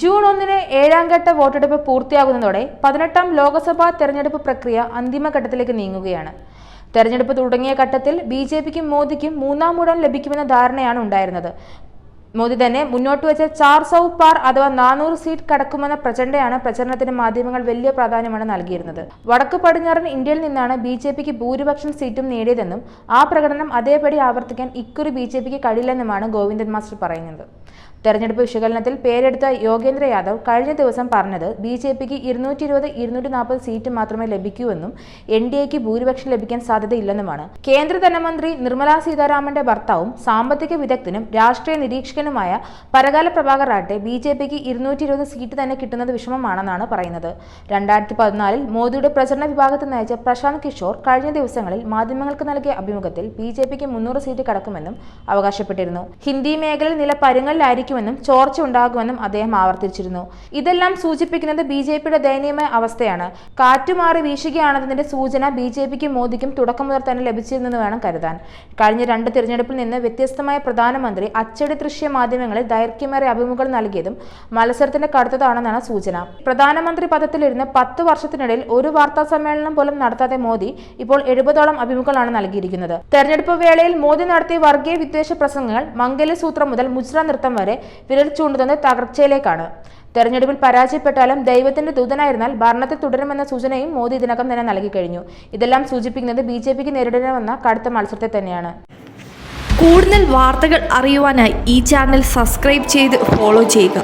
June ഒന്നിന് ഏഴാം ഘട്ട വോട്ടെടുപ്പ് പൂർത്തിയാകുന്നതോടെ പതിനെട്ടാം ലോക്സഭാ തെരഞ്ഞെടുപ്പ് പ്രക്രിയ അന്തിമഘട്ടത്തിലേക്ക് നീങ്ങുകയാണ്. തെരഞ്ഞെടുപ്പ് തുടങ്ങിയ ഘട്ടത്തിൽ ബി ജെ പിക്കും മോദിക്കും മൂന്നാം മൂടം ലഭിക്കുമെന്ന ധാരണയാണ് ഉണ്ടായിരുന്നത്. മോദി തന്നെ മുന്നോട്ട് വെച്ച ചാർ സൗ പാർ അഥവാ നാനൂറ് സീറ്റ് കടക്കുമെന്ന പ്രചണ്ഡയാണ് പ്രചരണത്തിന് മാധ്യമങ്ങൾ വലിയ പ്രാധാന്യമാണ് നൽകിയിരുന്നത്. വടക്ക് പടിഞ്ഞാറൻ ഇന്ത്യയിൽ നിന്നാണ് ബി ജെ പിക്ക് ഭൂരിപക്ഷം സീറ്റും നേടിയതെന്നും ആ പ്രകടനം അതേപടി ആവർത്തിക്കാൻ ഇക്കുറി ബി ജെ പിക്ക് കഴിയില്ലെന്നുമാണ് ഗോവിന്ദൻ മാസ്റ്റർ പറയുന്നത്. തെരഞ്ഞെടുപ്പ് വിശകലനത്തിൽ പേരെടുത്ത യോഗേന്ദ്ര യാദവ് കഴിഞ്ഞ ദിവസം പറഞ്ഞത് ബി ജെ പിക്ക് ഇരുന്നൂറ്റി ഇരുപത് ഇരുന്നൂറ്റി നാൽപ്പത് സീറ്റ് മാത്രമേ ലഭിക്കൂവെന്നും എൻ ഡി എക്ക് ഭൂരിപക്ഷം ലഭിക്കാൻ സാധ്യതയില്ലെന്നുമാണ്. കേന്ദ്ര ധനമന്ത്രി നിർമ്മലാ സീതാരാമന്റെ ഭർത്താവും സാമ്പത്തിക വിദഗ്ധനും രാഷ്ട്രീയ നിരീക്ഷകനുമായ പരകാല പ്രഭാകർ ആട്ടെ ബി ജെ പിക്ക് ഇരുന്നൂറ്റി ഇരുപത് സീറ്റ് തന്നെ കിട്ടുന്നത് വിഷമമാണെന്നാണ് പറയുന്നത്. രണ്ടായിരത്തി പതിനാലിൽ മോദിയുടെ പ്രചരണ വിഭാഗത്തിൽ നയിച്ച പ്രശാന്ത് കിഷോർ കഴിഞ്ഞ ദിവസങ്ങളിൽ മാധ്യമങ്ങൾക്ക് നൽകിയ അഭിമുഖത്തിൽ ബി ജെ പിക്ക് മുന്നൂറ് സീറ്റ് കടക്കുമെന്നും അവകാശപ്പെട്ടിരുന്നു. ഹിന്ദി മേഖലയിൽ നില പരുങ്ങലിലായിരിക്കുമെന്നും ചോർച്ച ഉണ്ടാകുമെന്നും അദ്ദേഹം ആവർത്തിച്ചിരുന്നു. ഇതെല്ലാം സൂചിപ്പിക്കുന്നത് ബി ജെ പിയുടെ ദയനീയമായ അവസ്ഥയാണ്. കാറ്റുമാറി വീശുകയാണെന്നതിന്റെ സൂചന ബി ജെ പിക്കും മോദിക്കും തുടക്കം മുതൽ തന്നെ ലഭിച്ചിരുന്നെന്ന് വേണം കരുതാൻ. കഴിഞ്ഞ രണ്ട് തിരഞ്ഞെടുപ്പിൽ നിന്ന് വ്യത്യസ്തമായ പ്രധാനമന്ത്രി അച്ചടി ദൃശ്യ മാധ്യമങ്ങളിൽ ദൈർഘ്യമേറെ അഭിമുഖങ്ങൾ നൽകിയതും മത്സരത്തിന്റെ കടുത്തതാണെന്നാണ് സൂചന. പ്രധാനമന്ത്രി പദത്തിലിരുന്ന് പത്ത് വർഷത്തിനിടയിൽ ഒരു വാർത്താ സമ്മേളനം പോലും നടത്താതെ മോദി ഇപ്പോൾ എഴുപതോളം അഭിമുഖങ്ങളാണ് നൽകിയിരിക്കുന്നത്. തെരഞ്ഞെടുപ്പ് വേളയിൽ മോദി നടത്തിയ വർഗീയ വിദ്വേഷ പ്രസംഗങ്ങൾ മംഗല്യസൂത്രം മുതൽ മുജ്ര നൃത്തം വരെ വിരൽ ചൂണ്ടുന്നത് തകർച്ചയിലേക്കാണ്. തെരഞ്ഞെടുപ്പിൽ പരാജയപ്പെട്ടാലും ദൈവത്തിന്റെ ദൂതനായിരുന്നാൽ ഭരണത്തിൽ തുടരുമെന്ന സൂചനയും മോദി ഇതിനകം തന്നെ നൽകി കഴിഞ്ഞു. ഇതെല്ലാം സൂചിപ്പിക്കുന്നത് ബി ജെ പിക്ക് നേരിടണമെന്ന കടുത്ത മത്സരത്തെ തന്നെയാണ്. കൂടുതൽ വാർത്തകൾ അറിയുവാനായി ഈ ചാനൽ സബ്സ്ക്രൈബ് ചെയ്ത് ഫോളോ ചെയ്യുക.